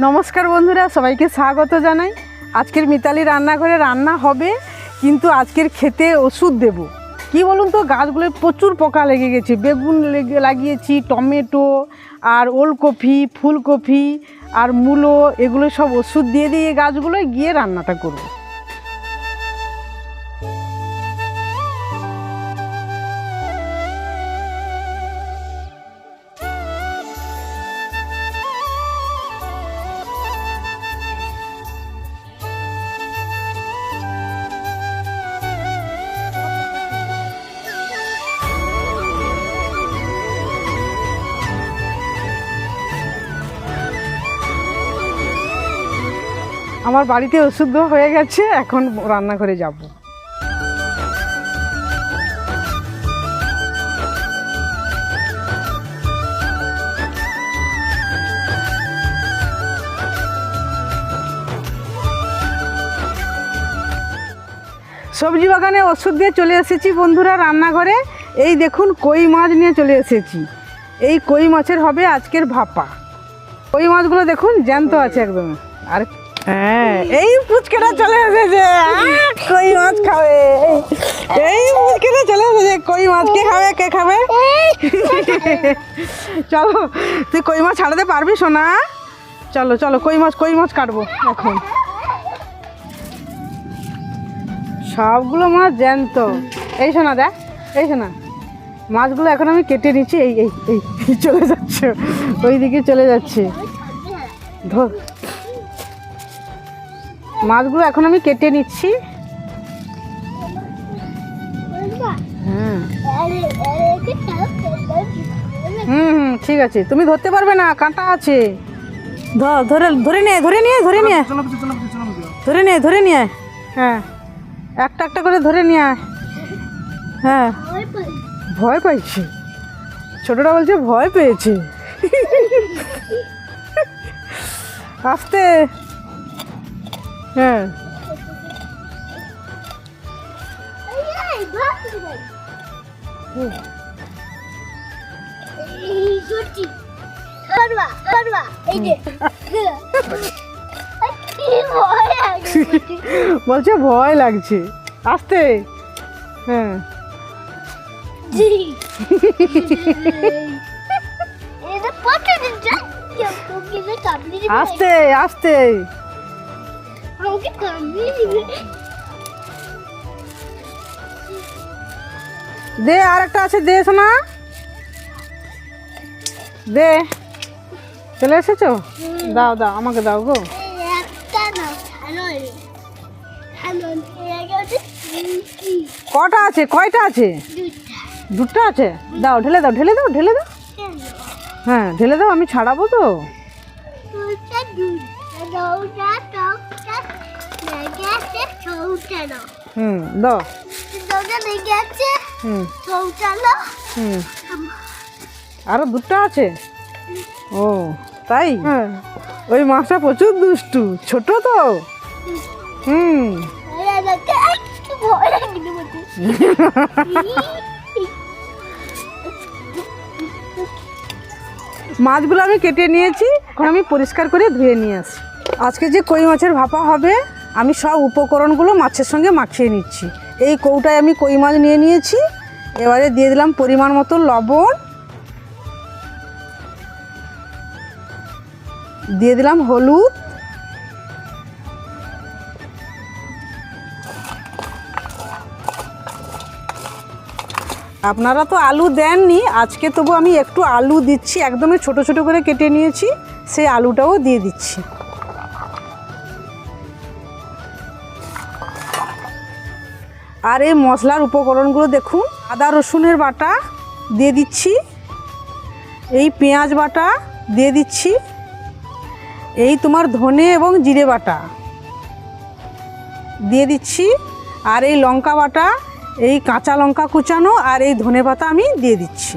নমস্কার বন্ধুরা, সবাইকে স্বাগত জানাই। আজকের মিতালি রান্নাঘরে রান্না হবে, কিন্তু আজকের খেতে ওষুধ দেব। কি বলুন তো, গাছগুলোয় প্রচুর পোকা লেগে গেছে। বেগুন লেগে, লাগিয়েছি, টমেটো, আর ওলকপি, ফুলকপি, আর মূলো, এগুলো সব ওষুধ দিয়ে দিয়ে গাছগুলোয় গিয়ে রান্নাটা করব। আমার বাড়িতে ওষুধ হয়ে গেছে, এখন রান্নাঘরে যাব। সবজি বাগানে ওষুধ দিয়ে চলে এসেছি বন্ধুরা রান্নাঘরে। এই দেখুন, কই মাছ নিয়ে চলে এসেছি। এই কই মাছের হবে আজকের ভাপা। কই মাছগুলো দেখুন, জ্যান্ত আছে একদম। আর হ্যাঁ এই পুচকেটা চলে এসেছে কই মাছ খাবে? এই পুচকেটা চলে এসেছে, কই মাছ, কে খাবে কে খাবে? চলো, তুই কই মাছ ছাড়াতে পারবি, সোনা? চলো চলো, কই মাছ কই মাছ কাটবো, এখন। সবগুলো মাছ জ্যান্ত। এই শোনা দেখ, এই শোনা মাছগুলো এখন আমি কেটে নিচ্ছি, এই এই এই, চলে যাচ্ছে ওই দিকে চলে যাচ্ছে। ধর মাছগুলো এখন আমি কেটে নিচ্ছি। হ্যাঁ হুম হুম ঠিক আছে। তুমি ধরতে পারবে না কাঁটা আছে। ধর ধরে নিয়ে ধরে নিয়ে ধরে নিয়ে। ধরে নিয়ে ধরে নিয়ে। হ্যাঁ। একটা একটা করে ধরে নিয়ে। হ্যাঁ। ভয় পাইছে। ছোটটা বলছে ভয় পেয়েছে। আস্তে। হ্যাঁ। বলছে ভয় লাগছে। আসতে। হ্যাঁ। আসতে আস্তে। দে আর একটা আছে দে শোনা দে চলে এসেছ দাও দাও আমাকে দাও গো কটা আছে কয়টা আছে দুটো আছে দাও ঢেলে দাও ঢেলে দাও ঢেলে দাও হ্যাঁ ঢেলে দাও আমি ছাড়াবো তো হুম দাও। হুম। হুম। আরও দুটো আছে? ও তাই? হ্যাঁ। ওই মাছটা প্রচুর দুষ্টু ছোট তো। হুম। মাছগুলো আমি কেটে নিয়েছি এখন আমি পরিষ্কার করে ধুয়ে নিয়ে আসি। আজকে যে কই মাছের ভাপা হবে আমি সব উপকরণগুলো মাছের সঙ্গে মাখিয়ে নিচ্ছি। এই কৌটায় আমি কই মাছ নিয়ে নিয়েছি। এবারে দিয়ে দিলাম পরিমাণ মতো লবণ। দিয়ে দিলাম হলুদ। আপনারা তো আলু দেননি, আজকে তবু আমি একটু আলু দিচ্ছি, একদমই ছোট ছোট করে কেটে নিয়েছি, সেই আলুটাও দিয়ে দিচ্ছি। আর এই মশলার উপকরণগুলো দেখুন। আদা রসুনের বাটা দিয়ে দিচ্ছি। এই পেঁয়াজ বাটা দিয়ে দিচ্ছি। এই তোমার ধনে এবং জিরে বাটা দিয়ে দিচ্ছি। আর এই লঙ্কা বাটা, এই কাঁচা লঙ্কা কুচানো আর এই ধনে পাতা আমি দিয়ে দিচ্ছি।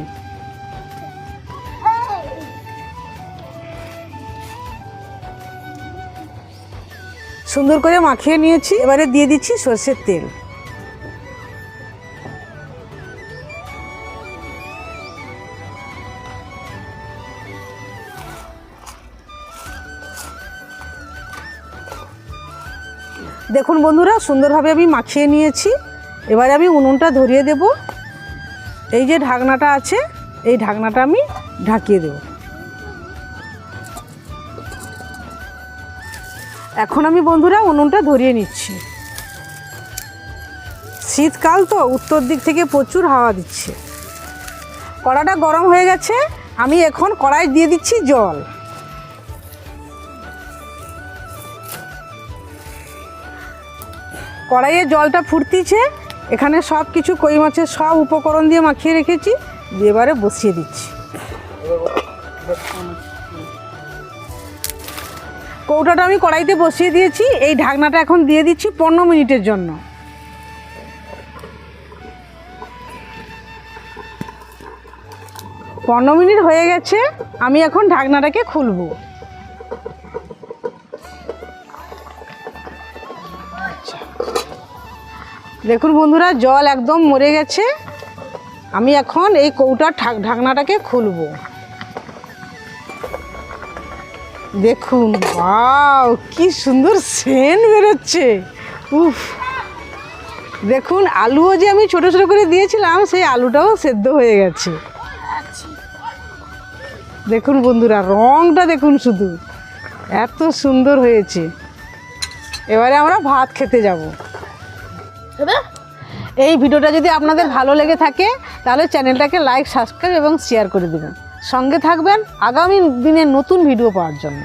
সুন্দর করে মাখিয়ে নিয়েছি। এবারে দিয়ে দিচ্ছি সর্ষের তেল। দেখুন বন্ধুরা, সুন্দরভাবে আমি মাখিয়ে নিয়েছি। এবারে আমি উনুনটা ধরিয়ে দেব। এই যে ঢাকনাটা আছে, এই ঢাকনাটা আমি ঢাকিয়ে দেব। এখন আমি বন্ধুরা উনুনটা ধরিয়ে নিচ্ছি। শীতকাল তো, উত্তর দিক থেকে প্রচুর হাওয়া দিচ্ছে। কড়াটা গরম হয়ে গেছে, আমি এখন কড়াই দিয়ে দিচ্ছি জল। কড়াইয়ে জলটা ফুটতিছে, এখানে সব কিছু কই মাছের সব উপকরণ দিয়ে মাখিয়ে রেখেছি এবারে বসিয়ে দিচ্ছি। কৌটাটা আমি কড়াইতে বসিয়ে দিয়েছি, এই ঢাকনাটা এখন দিয়ে দিচ্ছি পনেরো মিনিটের জন্য। পনেরো মিনিট হয়ে গেছে, আমি এখন ঢাকনাটাকে খুলবো। দেখুন বন্ধুরা, জল একদম মরে গেছে। আমি এখন এই কৌটার ঢাক- ঢাকনাটাকে খুলবো। দেখুন বাও কি সুন্দর সেন বেরোচ্ছে। উফ। দেখুন, আলুও যে আমি ছোট ছোট করে দিয়েছিলাম, সেই আলুটাও সেদ্ধ হয়ে গেছে। দেখুন বন্ধুরা, রংটা দেখুন শুধু। এত সুন্দর হয়েছে। এবারে আমরা ভাত খেতে যাব। এই ভিডিওটা যদি আপনাদের ভালো লেগে থাকে, তাহলে চ্যানেলটাকে লাইক সাবস্ক্রাইব এবং শেয়ার করে দেবেন। সঙ্গে থাকবেন আগামী দিনে নতুন ভিডিও পাওয়ার জন্য।